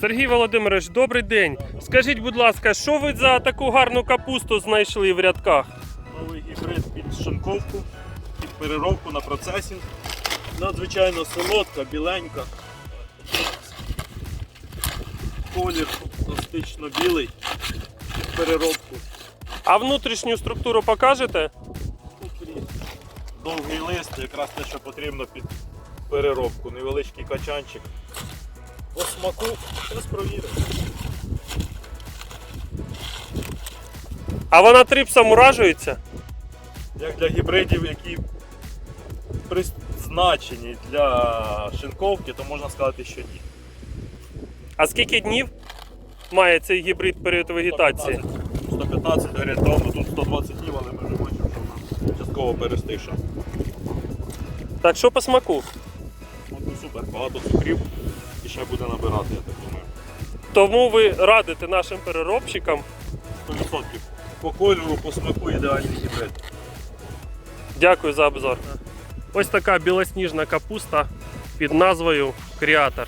Сергій Володимирович, добрий день. Скажіть, будь ласка, що ви за таку гарну капусту знайшли в рядках? Новий гібрид під шинковку, під переробку на процесінг. Надзвичайно солодка, біленька. Колір пластично білий під переробку. А внутрішню структуру покажете? Довгий лист, якраз те, що потрібно під переробку. Невеличкий качанчик. По смаку, зараз провіримо. А вона трипсом уражується? Як для гібридів, які призначені для шинковки, то можна сказати, що ні. А скільки днів має цей гібрид період вегетації? 115 орієнтовно, тут 120 днів, але ми вже бачимо, що вона частково перестиша. Так що по смаку? От, ну, супер, багато цукрів і ще буде набирати, я так думаю. Тому ви радите нашим переробщикам. 100%. По кольору, по смаку ідеальний гібрид. Дякую за обзор. Ось така білосніжна капуста під назвою Кріатор.